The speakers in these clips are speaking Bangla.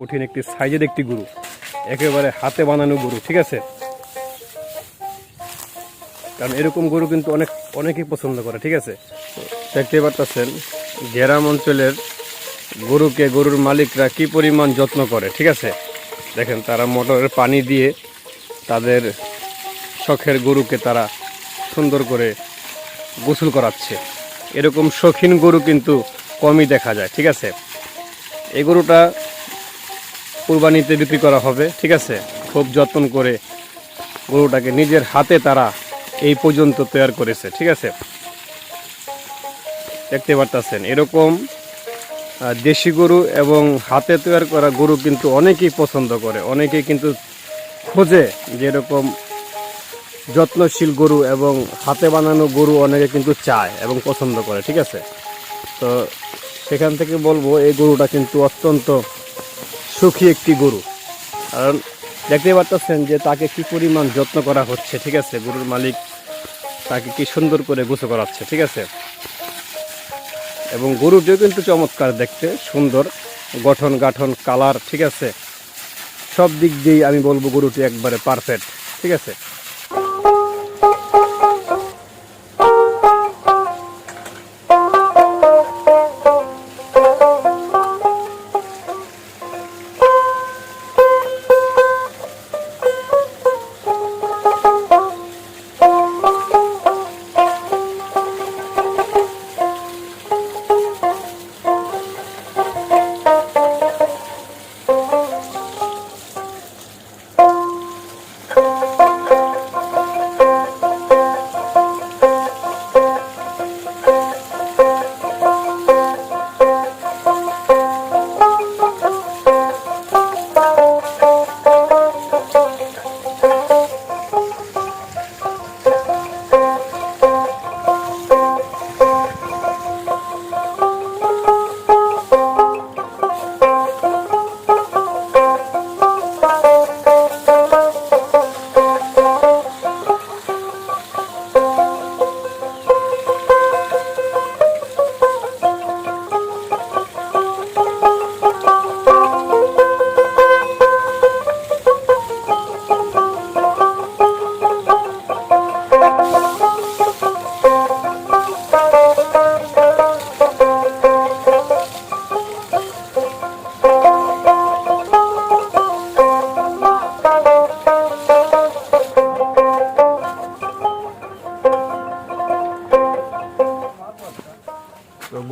কঠিন একটি সাইজের একটি গরু। একেবারে হাতে বানানো গরু, ঠিক আছে? কারণ এরকম গরু কিন্তু অনেক, অনেকেই পছন্দ করে, ঠিক আছে? দেখতে পারতেছেন, গ্রাম অঞ্চলের গরুকে গরুর মালিকরা কি পরিমাণ যত্ন করে, ঠিক আছে? দেখেন, তারা মোটরের পানি দিয়ে তাদের শখের গরুকে তারা সুন্দর করে গোসল করাচ্ছে। এরকম শৌখিন গরু কিন্তু কমই দেখা যায়, ঠিক আছে? এই গরুটা কুরবানিতে বিক্রি করা হবে, ঠিক আছে? খুব যত্ন করে গরুটাকে নিজের হাতে তারা এই পর্যন্ত তৈরি করেছে, ঠিক আছে? দেখতে পারতেছেন, এরকম দেশি গরু এবং হাতে তৈরি করা গরু কিন্তু অনেকেই পছন্দ করে। অনেকেই কিন্তু খোঁজে যে এরকম যত্নশীল গরু এবং হাতে বানানো গরু অনেকে কিন্তু চায় এবং পছন্দ করে, ঠিক আছে? তো সেখান থেকে বলব, এই গরুটা কিন্তু অত্যন্ত সুখী একটি গরু। কারণ দেখতে পারতেছেন যে তাকে কি পরিমাণ যত্ন করা হচ্ছে, ঠিক আছে? গরুর মালিক তাকে কি সুন্দর করে গুছো করাচ্ছে, ঠিক আছে? এবং গরুটিও কিন্তু চমৎকার দেখতে, সুন্দর, গঠন, গাঠন কালার ঠিক আছে? সব দিক দিয়েই আমি বলব গরুটি একবারে পারফেক্ট ঠিক আছে?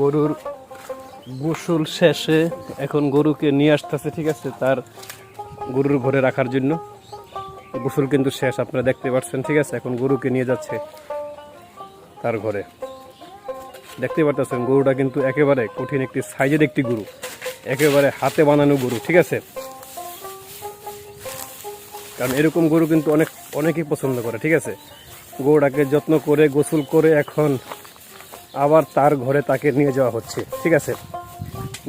গরুর গোসল শেষে এখন গরুকে নিয়ে আসতেছে, ঠিক আছে, তার গরুর ঘরে রাখার জন্য। গোসল কিন্তু শেষ, আপনারা দেখতে পাচ্ছেন, ঠিক আছে, এখন গরুকে নিয়ে যাচ্ছে তার ঘরে। দেখতে পারতেছেন গরুটা কিন্তু একেবারে কঠিন একটি সাইজের একটি গরু, একেবারে হাতে বানানো গরু, ঠিক আছে। কারণ এরকম গরু কিন্তু অনেক, অনেকেই পছন্দ করে, ঠিক আছে। গরুটাকে যত্ন করে, গোসল করে এখন আবার তার ঘরে তাকে নিয়ে যাওয়া হচ্ছে, ঠিক আছে?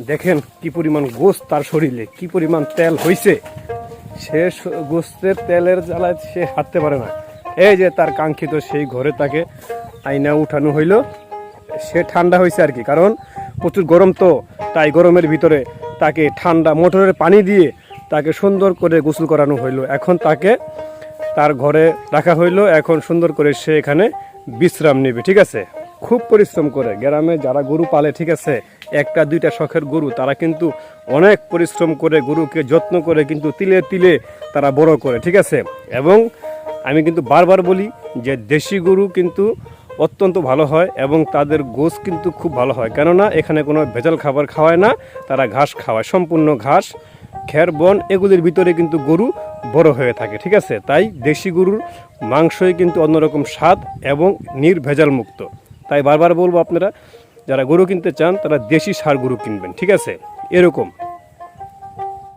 দেখেন কি পরিমাণ গোস্ত তার শরীরে, কি পরিমাণ তেল হইছে। সে গোস্তের তেলের জ্বালায় সে হাঁটতে পারে না। এই যে তার কাঙ্ক্ষিত সেই ঘরে তাকে আইনা উঠানো হইল। সে ঠান্ডা হয়েছে আর কি, কারণ প্রচুর গরম তো, তাই গরমের ভিতরে তাকে ঠান্ডা মোটরের পানি দিয়ে তাকে সুন্দর করে গোসল করানো হইল। এখন তাকে তার ঘরে রাখা হইল। এখন সুন্দর করে সে এখানে বিশ্রাম নেবে, ঠিক আছে? খুব পরিশ্রম করে। গ্রামে যারা গরু পালে, ঠিক আছে, একটা, দুইটা শখের গরু, তারা কিন্তু অনেক পরিশ্রম করে গরুকে যত্ন করে কিন্তু তিলে তিলে তারা বড় করে, ঠিক আছে? এবং আমি কিন্তু বারবার বলি যে দেশি গরু কিন্তু অত্যন্ত ভালো হয় এবং তাদের গোস কিন্তু খুব ভালো হয়। কেননা এখানে কোনো ভেজাল খাবার খাওয়ায় না, তারা ঘাস খাওয়ায়। সম্পূর্ণ ঘাস, খের, বন, এগুলির ভিতরে কিন্তু গরু বড় হয়ে থাকে, ঠিক আছে? তাই দেশি গরুর মাংসই কিন্তু অন্যরকম স্বাদ এবং নির্ভেজাল মুক্ত তাই বারবার বলব আপনারা, যারা গরু কিনতে চান, তারা দেশি সার গরু কিনবেন, ঠিক আছে? এরকম।